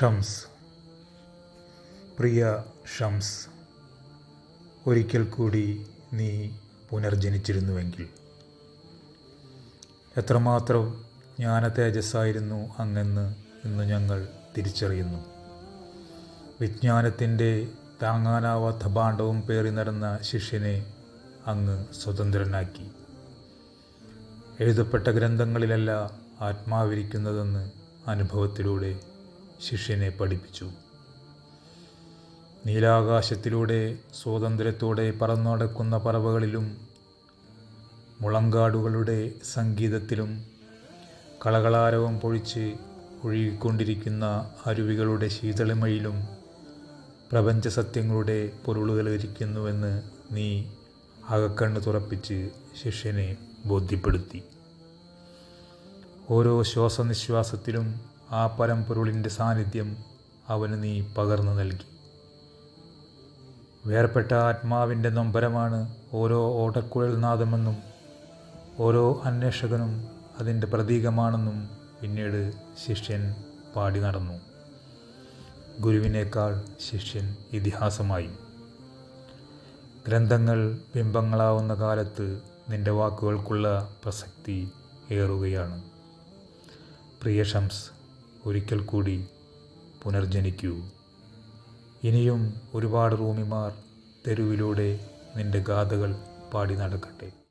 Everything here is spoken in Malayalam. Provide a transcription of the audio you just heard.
ഷംസ്. പ്രിയ ഷംസ് ഒരിക്കൽ കൂടി നീ പുനർജനിച്ചിരുന്നുവെങ്കിൽ. എത്രമാത്രം ജ്ഞാന തേജസ്സായിരുന്നു അങ്ങെന്ന് ഇന്ന് ഞങ്ങൾ തിരിച്ചറിയുന്നു. വിജ്ഞാനത്തിന്റെ താങ്ങാനാവാത്ത ഭാണ്ഡവും പേറി നടന്ന ശിഷ്യനെ അങ്ങ് സ്വതന്ത്രനാക്കി. എഴുതപ്പെട്ട ഗ്രന്ഥങ്ങളിലല്ല ആത്മാവിരിക്കുന്നതെന്ന് അനുഭവത്തിലൂടെ ശിഷ്യനെ പഠിപ്പിച്ചു. നീലാകാശത്തിലൂടെ സ്വാതന്ത്ര്യത്തോടെ പറന്നു നടക്കുന്ന പറവകളിലും മുളങ്കാടുകളുടെ സംഗീതത്തിലും കളകളാരവം പൊഴിച്ച് ഒഴുകിക്കൊണ്ടിരിക്കുന്ന അരുവികളുടെ ശീതളിമയിലും പ്രപഞ്ച സത്യങ്ങളുടെ പൊരുളുകൾ ഇരിക്കുന്നുവെന്ന് നീ അകക്കണ്ണ് തുറപ്പിച്ച് ശിഷ്യനെ ബോധ്യപ്പെടുത്തി. ഓരോ ശ്വാസനിശ്വാസത്തിലും ആ പരമ്പൊരുളിന്റെ സാന്നിധ്യം അവന് നീ പകർന്നു നൽകി. വേർപെട്ട ആത്മാവിന്റെ നൊമ്പരമാണ് ഓരോ ഓടക്കുഴൽ നാദമെന്നും ഓരോ അന്വേഷകനും അതിന്റെ പ്രതീകമാണെന്നും പിന്നീട് ശിഷ്യൻ പാടി നടന്നു. ഗുരുവിനേക്കാൾ ശിഷ്യൻ ഇതിഹാസമായി. ഗ്രന്ഥങ്ങൾ ബിംബങ്ങളാവുന്ന കാലത്ത് നിന്റെ വാക്കുകൾക്കുള്ള പ്രസക്തി ഏറുകയാണ്. പ്രിയ ഷംസ് ഒരിക്കൽ കൂടി പുനർജനിക്കൂ. ഇനിയും ഒരുപാട് റൂമിമാർ തെരുവിലൂടെ നിന്റെ ഗാഥകൾ പാടി നടക്കട്ടെ.